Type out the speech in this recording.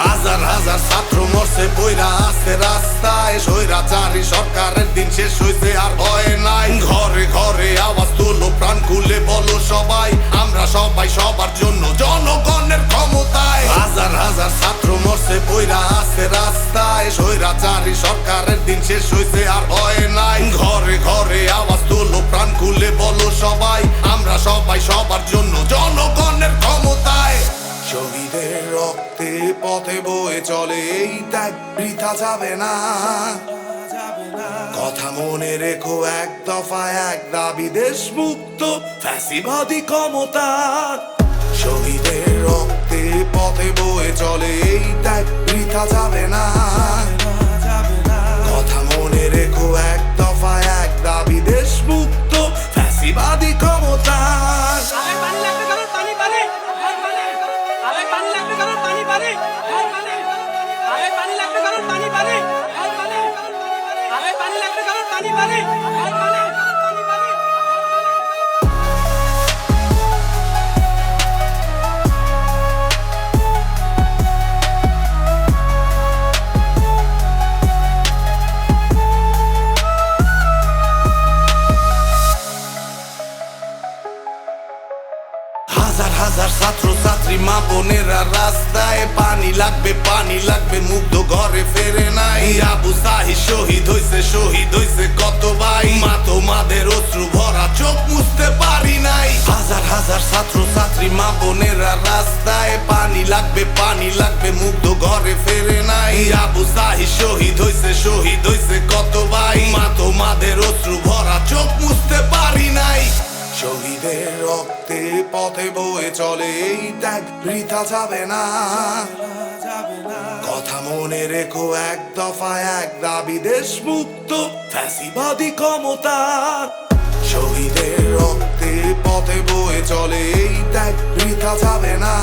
হাজার হাজার ছাত্র মরছে, বইরা আছে রাস্তায়। স্বৈরাচারী সরকারের দিন শেষ হইছে, আর হয় নাই। ঘরে ঘরে আওয়াজ তুলো, প্রাণ খুলে বলো সবাই। আমরা সবাই সবার জন্য জনগণের ক্ষমতায়। হাজার হাজার ছাত্র মরছে, বইরা আছে রাস্তায়। স্বৈরাচারী সরকারের দিন শেষ হইছে, আর হয় নাই। ঘরে ঘরে আওয়াজ তুলো, প্রাণ খুলে বলো সবাই। আমরা সবাই সবার পথে বয়ে চলে, এই ত্যাগ বৃথা যাবে না। কথা মনে রেখো, এক দফা এক দাবি দেশ মুক্ত ফ্যাসিবাদী ক্ষমতা। শহীদের রক্তে পথে বয়ে চলে, এই ত্যাগ বৃথা যাবে না। পানি লাগবে কারণ পানি পানি। পানি লাগবে কারণ পানি পানি। হাজার ছাত্র, ছাত্রী, মা বোনেরা রাস্তায় পানি লাগবে পানি লাগবে, মুগ্ধ ঘরে ফেরে নাই। আবু সাহি শহীদ হইছে শহীদ হইছে কত ভাই? মা তোমাদের অশ্রু ভরা, চোখ মুছতে পারি নাই। হাজার হাজার ছাত্র, ছাত্রী, মা বোনেরা রাস্তায় পানি লাগবে পানি লাগবে, মুগ্ধ ঘরে ফেরে নাই। আবু সাহি শহীদ হইছে শহীদ হইছে কত ভাই? মা তোমাদের অশ্রু ভরা, চোখ মুছতে পারি নাই। শহীদের রক্তে পথে বয়ে চলে, এই ত্যাগ বৃথা যাবে না। কথা মনে রেখো, এক দফা এক দাবি দেশ মুক্ত ফ্যাসিবাদী ক্ষমতা। শহীদের রক্তে পথে বয়ে চলে, এই ত্যাগ বৃথা যাবে না।